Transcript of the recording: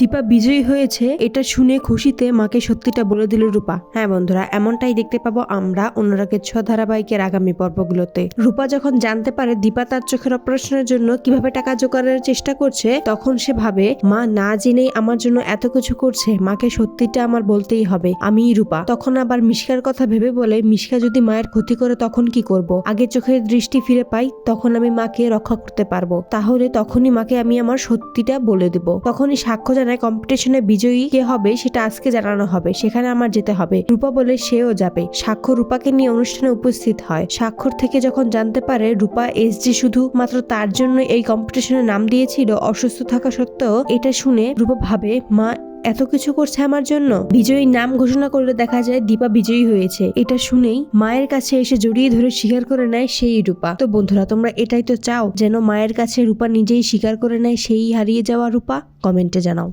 দীপা বিজয়ী হয়েছে, এটা শুনে খুশিতে মাকে সত্যিটা বলে দিল রূপা। হ্যাঁ বন্ধুরা, এমনটাই দেখতে পাবো আমরা অনুরাগের ছ ধারাবাহিকের আগামী পর্বগুলোতে। রূপা যখন জানতে পারে দীপা তার চোখের অপারেশনের জন্য কীভাবে টাকা জোগাড়ের চেষ্টা করছে, তখন সে ভাবে, মা, না জেনেই আমার জন্য এত কিছু করছে, মাকে সত্যিটা আমার বলতেই হবে, আমিই রূপা। তখন আবার মিশকার কথা ভেবে বলে, মিশকা যদি মায়ের ক্ষতি করে তখন কি করব? আগে চোখের দৃষ্টি ফিরে পাই, তখন আমি মাকে রক্ষা করতে পারব। তাহলে তখনই মাকে আমি আমার সত্যিটা বলে দেব। তখনই সাক্ষ্য জানায়, কম্পিটিশনে বিজয়ী কে হবে সেটা আজকে জানানো হবে। সেখানে আমার যেতে হবে। রূপা বলে সেও যাবে। সাক্ষ্য রূপাকে নিয়ে অনুষ্ঠানে উপস্থিত হয়। স্বাক্ষর থেকে যখন জানতে পারে রূপা এসজি শুধু মাত্র তার জন্য এই কম্পিটিশনে নাম দিয়েছিল, অসুস্থ থাকা সত্ত্বেও এটা শুনে রূপা ভাবে, মা, এত কিছু করছে আমার জন্য? বিজয়ী নাম ঘোষণা করলে দেখা যায় দীপা বিজয়ী হয়েছে। এটা শুনেই মায়ের কাছে এসে জড়িয়ে ধরে স্বীকার করে নেয় সেই রূপা। তো বন্ধুরা, তোমরা এটাই তো চাও, যেন মায়ের কাছে রূপা নিজেই স্বীকার করে নেয় সেই হারিয়ে যাওয়া রূপা? কমেন্টে জানাও।